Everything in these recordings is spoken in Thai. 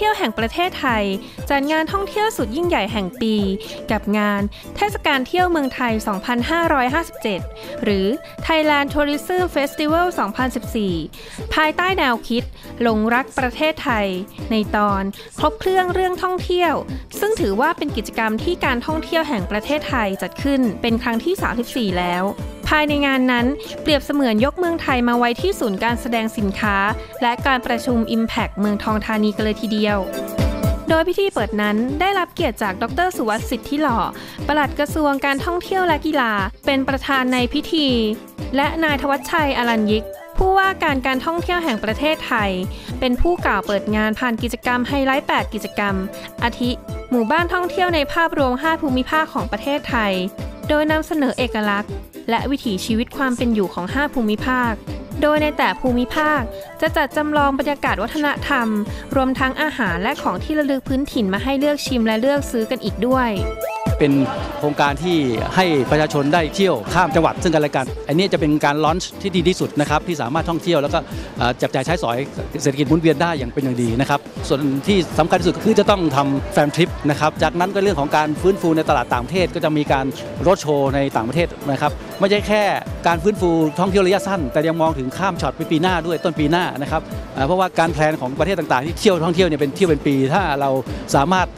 เที่ยวแห่งประเทศไทย จัดงานท่องเที่ยวสุดยิ่งใหญ่แห่งปี กับงานเทศกาลเที่ยวเมืองไทย 2557 หรือ Thailand Tourism Festival 2014 ภายใต้แนวคิดหลงรักประเทศไทย ในตอนครบเครื่องเรื่องท่องเที่ยว ซึ่งถือว่าเป็นกิจกรรมที่การท่องเที่ยวแห่งประเทศไทยจัดขึ้นเป็นครั้งที่ 34 แล้ว ภายในงานนั้นเปรียบเสมือนยกเมืองไทยมาไว้ที่ศูนย์การแสดงสินค้า และการประชุม Impact เมืองทองธานีกันเลยทีเดียวโดยพิธีเปิดนั้นได้รับเกียรติจากดรสุวัสดิ์สิทธิหล่อ ปลัดกระทรวงการท่องเที่ยวและกีฬา เป็นประธานในพิธี และนายทวัชชัยอรัญยิก ผู้ว่าการการท่องเที่ยวแห่งประเทศไทย เป็นผู้กล่าวเปิดงานผ่านกิจกรรมไฮไลท์ 8 กิจกรรม อาทิ หมู่บ้านท่องเที่ยวในภาพรวม 5 ภูมิภาคของประเทศไทย โดยนำเสนอเอกลักษณ์ และวิถีชีวิตความเป็นอยู่ของ 5 ภูมิภาค โดยในแต่ภูมิภาค จะจัดจำลองบรรยากาศวัฒนธรรม รวมทั้งอาหารและของที่ระลึกพื้นถิ่นมาให้เลือกชิมและเลือกซื้อกันอีกด้วย เป็นโครงการที่ให้ประชาชนได้เที่ยวข้ามจังหวัดซึ่งกันและกัน อันนี้จะเป็นการลอนช์ที่ดีที่สุดนะครับที่สามารถท่องเที่ยวแล้วก็จับจ่ายใช้สอยเศรษฐกิจหมุนเวียนได้อย่างเป็นอย่างดีนะครับส่วนที่สำคัญที่สุดก็คือจะต้องทำแฟมทริปนะครับจากนั้นก็เรื่องของการฟื้นฟูในตลาดต่างประเทศก็จะมีการรถโชว์ในต่างประเทศนะครับไม่ใช่แค่การฟื้นฟูท่องเที่ยวระยะสั้น แต่ยังมองถึงข้ามช็อตไปปีหน้าด้วยต้นปีหน้านะครับเพราะว่าการแพลนของประเทศต่างๆ ที่เที่ยวท่องเที่ยวเนี่ยเป็นเที่ยวเป็นปี ถ้าเราสามารถ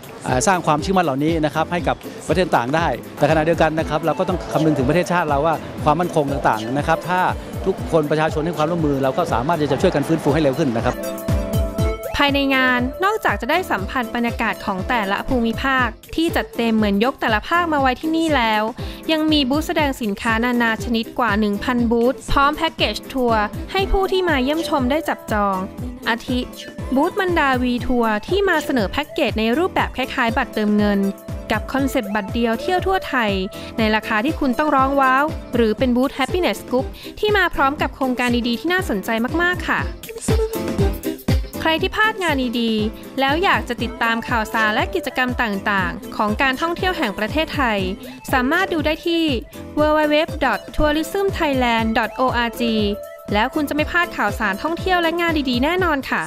สร้างความเชื่อมั่นเหล่านี้นะครับให้กับประเทศต่างได้ แต่ขณะเดียวกันนะครับเราก็ต้องคำนึงถึงประเทศชาติเราว่าความมั่นคงต่างๆนะครับ ถ้าทุกคนประชาชนให้ความร่วมมือ เราก็สามารถจะช่วยกันฟื้นฟูให้เร็วขึ้นนะครับ ภายในงานนอกจากจะได้สัมผัสบรรยากาศของแต่ละภูมิภาค ที่จัดเต็มเหมือนยกแต่ละภาคมาไว้ที่นี่แล้ว ยังมีบูธแสดงสินค้านานาชนิดกว่า 1,000 บูธพร้อมแพ็กเกจทัวร์ให้ผู้ที่มาเยี่ยมชมได้จับจอง อาทิบูธมันดาวีทัวร์ที่มาเสนอแพ็กเกจในรูปแบบคล้ายๆ บัตรเติมเงิน กับคอนเซปต์บัตรเดียวเที่ยวทั่วไทย ในราคาที่คุณต้องร้องว้าว หรือเป็นบูธ Happiness Group ที่มาพร้อมกับโครงการดีๆ ที่น่าสนใจมากๆค่ะ ใครที่พลาดงานดีๆ แล้วอยากจะติดตามข่าวสารและกิจกรรมต่างๆ ของการท่องเที่ยวแห่งประเทศไทย สามารถดูได้ที่ www.tourismthailand.org แล้วคุณจะไม่พลาดข่าวสารท่องเที่ยวและงานดีๆ แน่นอนค่ะ